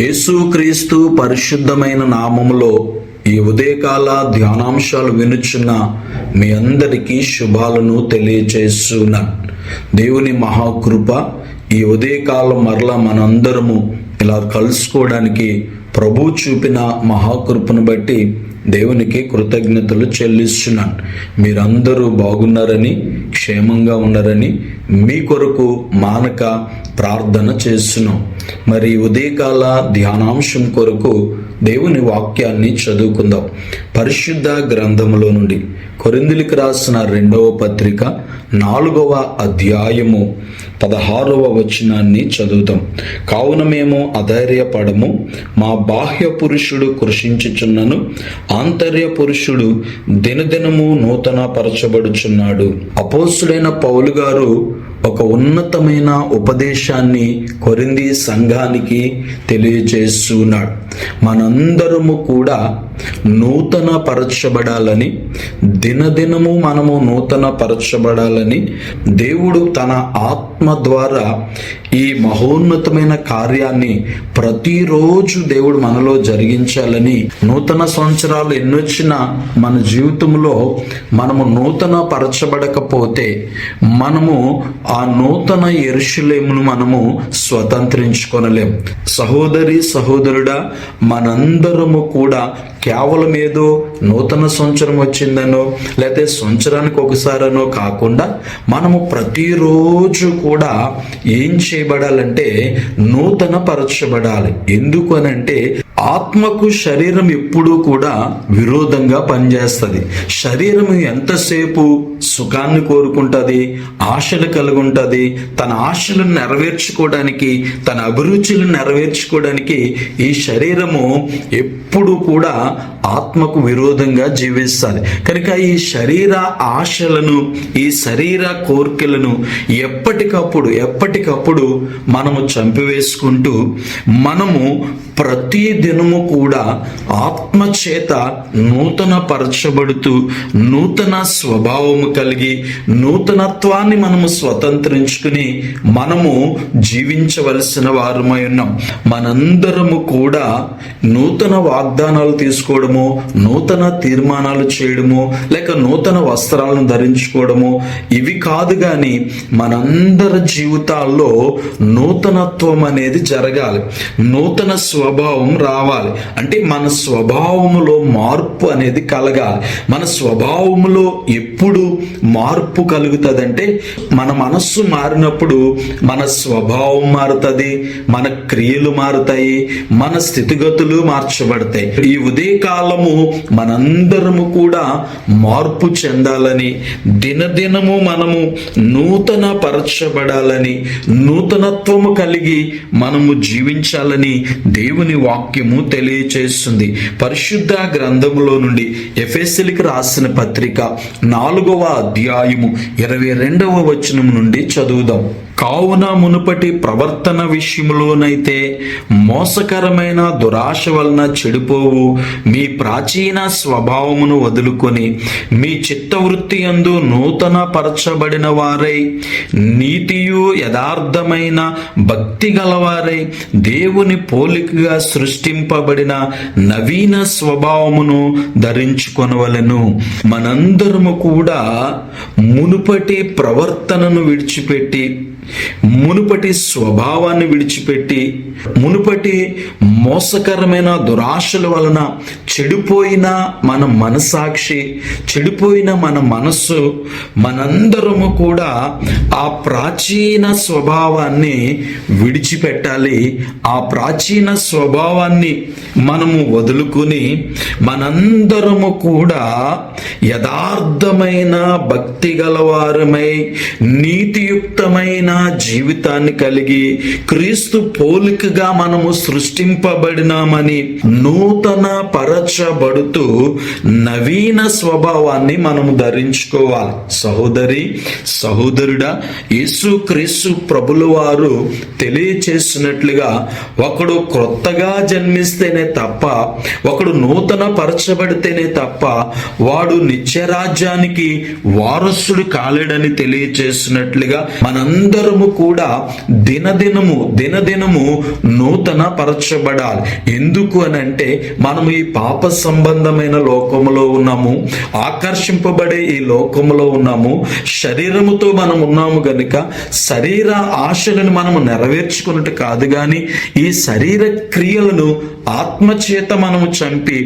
యేసుక్రీస్తు పరిశుద్ధమైన నామములో ఈ ఉదయకాల ధ్యానాంశాలు వినుచున్న మీ అందరికీ శుభాలను తెలియచేస్తున్నాను దేవుని మహాకృప ఈ ఉదయకాలం మరలా మనందరము ఇలా కలుసుకోవడానికి ప్రభు చూపిన మహాకృపను బట్టి దేవునికి కృతజ్ఞతలు చెల్లిస్తున్నాను. మీరందరూ బాగున్నారని క్షేమంగా ఉన్నారని మీ కొరకు మానక ప్రార్థన చేస్తున్నాం. మరి ఉదయకాల ధ్యానాంశం కొరకు దేవుని వాక్యాన్ని చదువుకుందాం. పరిశుద్ధ గ్రంథములో నుండి కొరిందులకు రాసిన రెండవ పత్రిక నాలుగవ అధ్యాయము పదహారవ వచనాన్ని చదువుతాం కావున మేము అధైర్యపడము మా బాహ్య పురుషుడు కృషించుచున్నను ఆంతర్య పురుషుడు దినదినము నూతన పరచబడుచున్నాడు అపోస్తుడైన పౌలు గారు ఒక ఉన్నతమైన ఉపదేశాన్ని కొరింది సంఘానికి తెలియజేస్తున్నాడు. మనందరము కూడా నూతన పరచబడాలని దినదినము మనము నూతన పరచబడాలని దేవుడు తన ఆత్మ ద్వారా ఈ మహోన్నతమైన కార్యాన్ని ప్రతిరోజు దేవుడు మనలో జరిగించాలని నూతన సంవత్సరాలు ఎన్నొచ్చినా మన జీవితంలో మనము నూతన పరచబడకపోతే మనము ఆ నూతన ఎరుషులేమును మనము స్వతంత్రించుకొనలేం. సహోదరి సహోదరుడా మనందరము కూడా కేవలం ఏదో నూతన సంవత్సరం వచ్చిందనో లేకపోతే సంవత్సరానికి ఒకసారనో కాకుండా మనము ప్రతిరోజు కూడా ఏం చేయబడాలంటే నూతన పరచబడాలి. ఎందుకు అనంటే ఆత్మకు శరీరం ఎప్పుడూ కూడా విరోధంగా పనిచేస్తుంది. శరీరం ఎంతసేపు సుఖాన్ని కోరుకుంటుంది ఆశలు కలుగుంటుంది. తన ఆశలను నెరవేర్చుకోవడానికి తన అభిరుచులను నెరవేర్చుకోవడానికి ఈ శరీరము ఎప్పుడు కూడా ఆత్మకు విరోధంగా జీవిస్తుంది. కనుక ఈ శరీర ఆశలను ఈ శరీర కోరికలను ఎప్పటికప్పుడు ఎప్పటికప్పుడు మనము చంపివేసుకుంటూ మనము ప్రతి దినము కూడా ఆత్మ చేత నూతన పరచబడుతూ నూతన స్వభావము కలిగి నూతనత్వాన్ని మనము స్వతంత్రించుకుని మనము జీవించవలసిన వారమై ఉన్నాం. మనందరము కూడా నూతన వాగ్దానాలు తీసుకోవడము నూతన తీర్మానాలు చేయడము లేక నూతన వస్త్రాలను ధరించుకోవడము ఇవి కాదు కానీ మనందరి జీవితాల్లో నూతనత్వం అనేది జరగాలి. నూతన స్వభావం రావాలి. అంటే మన స్వభావములో మార్పు అనేది కలగాలి. మన స్వభావములో ఎప్పుడు మార్పు కలుగుతుందంటే మన మనస్సు మారినప్పుడు మన స్వభావం మారుతుంది మన క్రియలు మారుతాయి మన స్థితిగతులు మార్చబడతాయి. ఈ ఉదయకాలము మనందరము కూడా మార్పు చెందాలని దినదినము మనము నూతన పరచబడాలని నూతనత్వము కలిగి మనము జీవించాలని దేవుని వాక్యము తెలియచేస్తుంది. పరిశుద్ధ గ్రంథములో నుండి ఎఫెస్సిలికి రాసిన పత్రిక నాలుగవ అధ్యాయము ఇరవై రెండవ వచనం నుండి చదువుదాం. కావున మునుపటి ప్రవర్తన విషయంలోనైతే మోసకరమైన దురాశ వలన చెడిపోవు. మీ ప్రాచీన స్వభావమును వదులుకొని మీ చిత్తవృత్తి యందు నూతన పరచబడిన వారై నీతియు యథార్థమైన భక్తి గలవారై దేవుని పోలికగా సృష్టింపబడిన నవీన స్వభావమును ధరించుకొనవలెను. మనందరము కూడా మునుపటి ప్రవర్తనను విడిచిపెట్టి మునుపటి స్వభావాన్ని విడిచిపెట్టి మునుపటి మోసకరమైన దురాశల వలన చెడిపోయిన మన మనసాక్షి చెడిపోయిన మన మనస్సు మనందరము కూడా ఆ ప్రాచీన స్వభావాన్ని విడిచిపెట్టాలి. ఆ ప్రాచీన స్వభావాన్ని మనము వదులుకుని మనందరము కూడా యథార్థమైన భక్తి గలవారమై నీతియుక్తమైన జీవితాన్ని కలిగి క్రీస్తు పోలికగా మనము సృష్టింపబడినామని నూతన పరచబడుతూ నవీన స్వభావాన్ని మనము ధరించుకోవాలి. సహోదరి సహోదరుడా యేసు క్రీస్తు ప్రభుల వారు తెలియచేసినట్లుగా ఒకడు క్రొత్తగా జన్మిస్తేనే తప్ప ఒకడు నూతన పరచబడితేనే తప్ప వాడు నిత్యరాజ్యానికి వారసుడు కాలేడని తెలియచేసినట్లుగా మనందరూ మనమందరము కూడా దినదినము దినదినము నూతన పరచబడాలి ఎందుకు అని అంటే మనం ఈ పాప సంబంధమైన లోకములో ఉన్నాము ఆకర్షింపబడే ఈ లోకములో ఉన్నాము శరీరముతో మనం ఉన్నాము గనుక శరీర ఆశలను మనము నెరవేర్చుకున్నట్టు కాదు గాని ఈ శరీర క్రియలను ఆత్మచేత మనము చంపి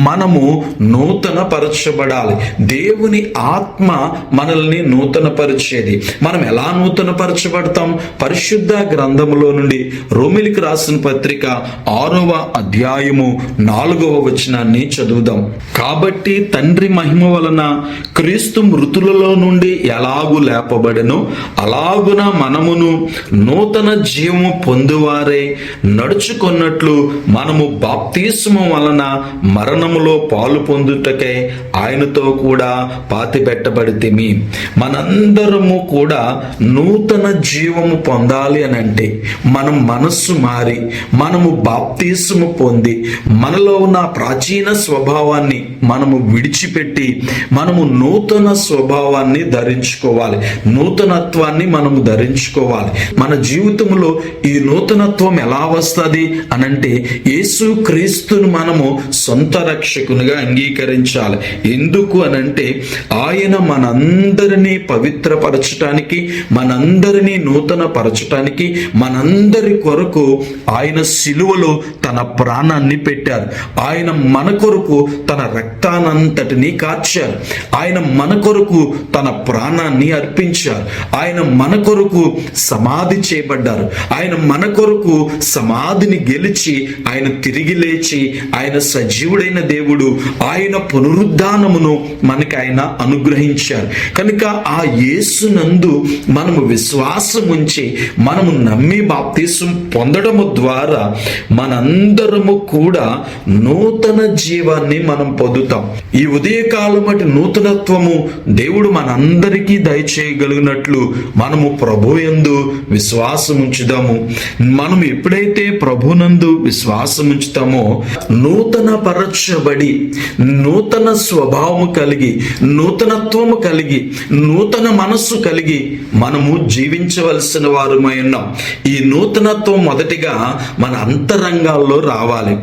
మనము నూతన పరచబడాలి దేవుని ఆత్మ మనల్ని నూతన పరిచేది మనం ఎలా నూతన పరచబడతాం పరిశుద్ధ గ్రంథములో నుండి రోమిలికి రాసిన పత్రిక ఆరవ అధ్యాయము నాలుగవ వచనాన్ని చదువుదాం. కాబట్టి తండ్రి మహిమ వలన క్రీస్తు మృతులలో నుండి ఎలాగు లేపబడను? అలాగున మనమును నూతన జీవము పొందువారే నడుచుకున్నట్లు మనము బాప్తిస్మం వలన మరణములో పాలు పొందుటకై ఆయనతో కూడా పాతి పెట్టబడితిమి మనందరము కూడా నూతన జీవము పొందాలి అని అంటే మనం మనస్సు మారి మనము బాప్తీసము పొంది మనలో ఉన్న ప్రాచీన స్వభావాన్ని మనము విడిచిపెట్టి మనము నూతన స్వభావాన్ని ధరించుకోవాలి. నూతనత్వాన్ని మనము ధరించుకోవాలి. మన జీవితంలో ఈ నూతనత్వం ఎలా వస్తుంది అనంటే యేసు క్రీస్తును మనము సొంత రక్షకునిగా అంగీకరించాలి. ఎందుకు అనంటే ఆయన మనందరినీ పవిత్రపరచటానికి అందరినీ నూతన పరచటానికి మనందరి కొరకు ఆయన సిలువలో తన ప్రాణాన్ని పెట్టారు. ఆయన మన కొరకు తన రక్తానంతటిని కాచారు ఆయన మన కొరకు తన ప్రాణాన్ని అర్పించారు. ఆయన మన కొరకు సమాధి చేయబడ్డారు. ఆయన మన కొరకు సమాధిని గెలిచి ఆయన తిరిగి లేచి ఆయన సజీవుడైన దేవుడు ఆయన పునరుద్ధానమును మనకి ఆయన అనుగ్రహించారు. కనుక ఆ యేసునందు మనము విశ్వాసం ఉంచి మనము నమ్మి బాప్తీసం పొందడము ద్వారా మనందరము కూడా నూతన జీవాన్ని మనం పొందుతాం. ఈ ఉదయకాలం అటు నూతనత్వము దేవుడు మనందరికీ దయచేయగలిగినట్లు మనము ప్రభు యందు విశ్వాసం ఉంచుదాము మనం ఎప్పుడైతే ప్రభునందు విశ్వాసం ఉంచుతామో నూతన పరచబడి నూతన స్వభావము కలిగి నూతనత్వము కలిగి నూతన మనస్సు కలిగి మనము జీవించవలసిన వారుమై ఉన్నాం. ఈ నూతనత్వం మొదటిగా మన అంతరంగాల్లో రావాలి.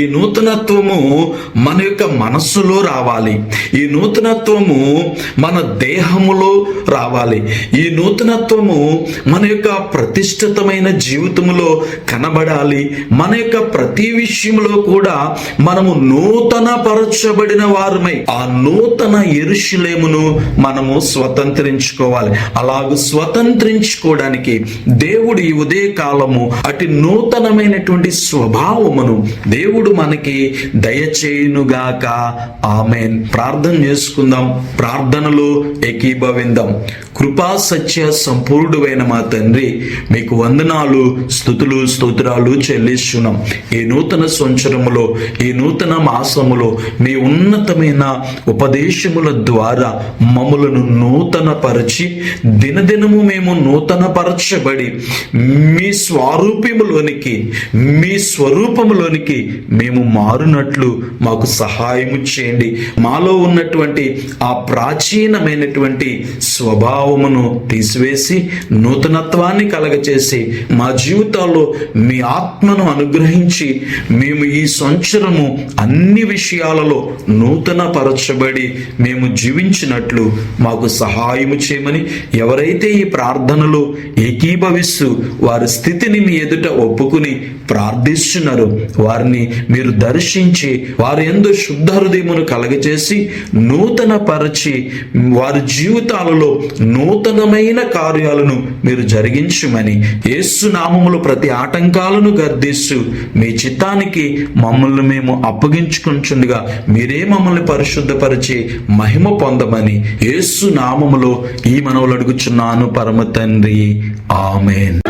ఈ నూతనత్వము మన యొక్క మనస్సులో రావాలి. ఈ నూతనత్వము మన దేహములో రావాలి. ఈ నూతనత్వము మన యొక్క ప్రతిష్ఠితమైన జీవితంలో కనబడాలి. మన యొక్క ప్రతి విషయంలో కూడా మనము నూతన పరచబడిన వారమై ఆ నూతన ఎరుషులేమును మనము స్వతంత్రించుకోవాలి. అలాగూ స్వతంత్రించుకోవడానికి దేవుడు ఈ ఉదయ కాలము అటు నూతనమైనటువంటి స్వభావమును దేవుడు మనకి దయచేయునుగాక. ఆమెన్. ప్రార్థన చేసుకుందాం. ప్రార్థనలో ఏకీభవిందాం. కృపా సత్య సంపూర్ణుడైన మా తండ్రి మీకు వందనాలు స్థుతులు స్తోత్రాలు చెల్లిస్తున్నాం. ఈ నూతన సంవత్సరములో ఈ నూతన మాసములో మీ ఉన్నతమైన ఉపదేశముల ద్వారా మమ్మలను నూతన పరిచి దినదినము మేము నూతనపరచబడి మీ స్వరూపములోనికి మీ స్వరూపములోనికి మేము మారునట్లు మాకు సహాయము చేయండి. మాలో ఉన్నటువంటి ఆ ప్రాచీనమైనటువంటి స్వభావమును తీసివేసి నూతనత్వాన్ని కలగచేసి మా జీవితాల్లో మీ ఆత్మను అనుగ్రహించి మేము ఈ సంవత్సరము అన్ని విషయాలలో నూతనపరచబడి మేము జీవించినట్లు మాకు సహాయము చేయమని ఎవరైతే ఈ ప్రార్థన ప్రార్థనలో ఏకీభవిస్తూ వారి స్థితిని మీ ఎదుట ఒప్పుకుని ప్రార్థిస్తున్నారు. వారిని మీరు దర్శించి వారి ఎందు శుద్ధ హృదయమును కలగజేసి నూతన పరచి వారి జీవితాలలో నూతనమైన కార్యాలను మీరు జరిగించుమని యేసు నామములు ప్రతి ఆటంకాలను గర్దిస్తూ మీ చిత్తానికి మమ్మల్ని మేము అప్పగించుకుంటుండగా మీరే మమ్మల్ని పరిశుద్ధపరిచి మహిమ పొందమని యేసు నామములో ఈ మనవులు అడుగుచున్నాను పరమ తండ్రి ఆమెన్